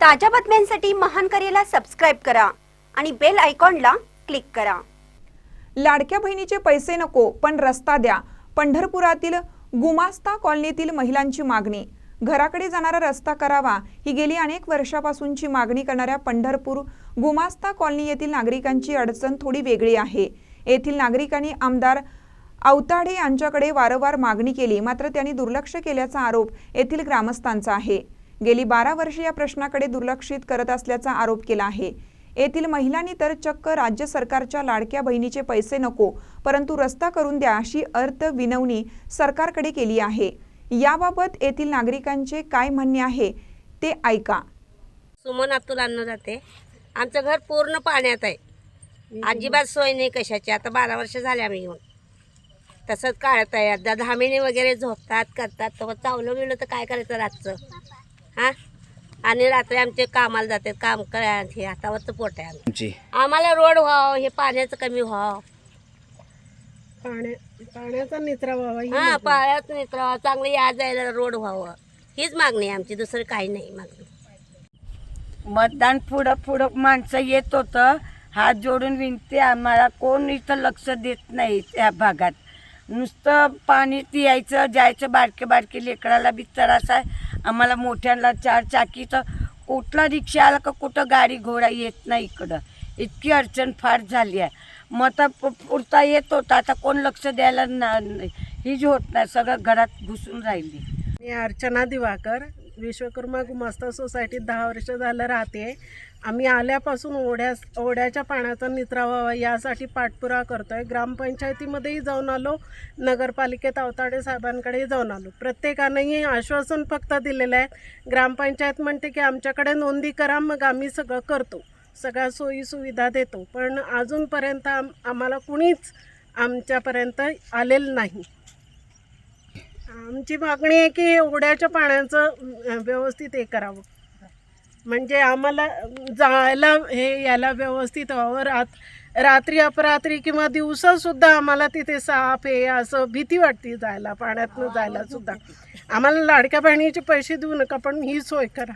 ताज्या बातम्यांसाठी महान करेला सबस्क्राईब करा आणि बेल आयकॉनला क्लिक करा. लाडक्या बहिणीचे पैसे नको पण रस्ता द्या. पंढरपुरातील गुमास्ता कॉलनीतील महिलांची मागणी. घराकडे जाणारा रस्ता करावा ही गेली अनेक वर्षापासूनची मागणी करणाऱ्या पंढरपूर गुमास्ता कॉलनी येथील नागरिकांची अडचण थोडी वेगळी आहे. येथील नागरिकांनी आमदार अवताडे यांच्याकडे वारंवार मागणी केली मात्र त्यांनी दुर्लक्ष केल्याचा आरोप येथील ग्रामस्थांचा आहे. गेली बारा वर्षे या प्रश्नाकडे दुर्लक्षित करत असल्याचा आरोप केला आहे. येथील महिलांनी तर चक्क राज्य सरकारच्या लाडक्या बहिणीचे पैसे नको परंतु रस्ता करून द्या अशी अर्थ विनवणी सरकारकडे केली आहे. याबाबत येथील नागरिकांचे काय म्हणणे आहे ते ऐका. सुमन अब्दुल अन्न जाते. आमचं घर पूर्ण पाण्यात आहे. अजिबात सोय नाही कशाची. आता बारा वर्ष झाले आम्ही येऊन. तसंच काढत आहे आता धामिणी वगैरे झोपतात करतात. तर चावलं गेलं तर काय करायचं रातचं? हां? आणि रात्री आमचे कामाला जातात काम करा हे हातावरचं पोट आहे तुमची आम्हाला रोड व्हावं हे पाण्याचं कमी व्हावं. पाण्या पाण्याचा निचरा व्हावा ही हां. पाण्यात मित्र चांगलं या जायला रोड व्हावं. हीच मागणी आहे आमची दुसरं काही नाही मागणी. मतदान पुढं पुढं माणसं येत होतं. हात जोडून विनते आम्हाला कोण इथं लक्ष देत नाही त्या भागात. नुसतं पाणी यायचं जायचं बारके बारके लेकराला बी त्रास आहे. आम्हाला मोठ्यांना चार चाकीचं कुठला रिक्षा आला का कुठं गाडी घोडा येत नाही इकडं. इतकी अडचण फार झाली आहे. मग आता पुरता येत होता आता कोण लक्ष द्यायला ना हीच होत नाही सगळं घरात घुसून राहिली. मी अर्चना दिवाकर विश्वकर्मा गुमास्ता सोसायटीत दहा वर्ष झालं राहते. आम्ही आल्यापासून ओढ्या ओढ्याच्या पाण्याचा निचरा व्हावा यासाठी पाठपुरावा आहे ग्रामपंचायतीमध्येही जाऊन आलो. नगरपालिकेत अवताडे साहेबांकडेही जाऊन आलो. प्रत्येकानंही आश्वासन फक्त दिलेलं आहे. ग्रामपंचायत म्हणते की आमच्याकडे नोंदी करा मग आम्ही सगळं करतो. सगळ्या सोयीसुविधा देतो. पण अजूनपर्यंत आम आम्हाला कुणीच आमच्यापर्यंत आलेलं नाही. आमची मागणी आहे की ओढ्याच्या पाण्याचं व्यवस्थित हे करावं. म्हणजे आम्हाला जायला हे याला व्यवस्थित व्हावं रात रात्री अपरात्री किंवा दिवसासुद्धा आम्हाला तिथे साप हे असं भीती वाटते जायला पाण्यातनं जायला सुद्धा. आम्हाला लाडक्या बहिणीचे पैसे देऊ नका पण ही सोय करा.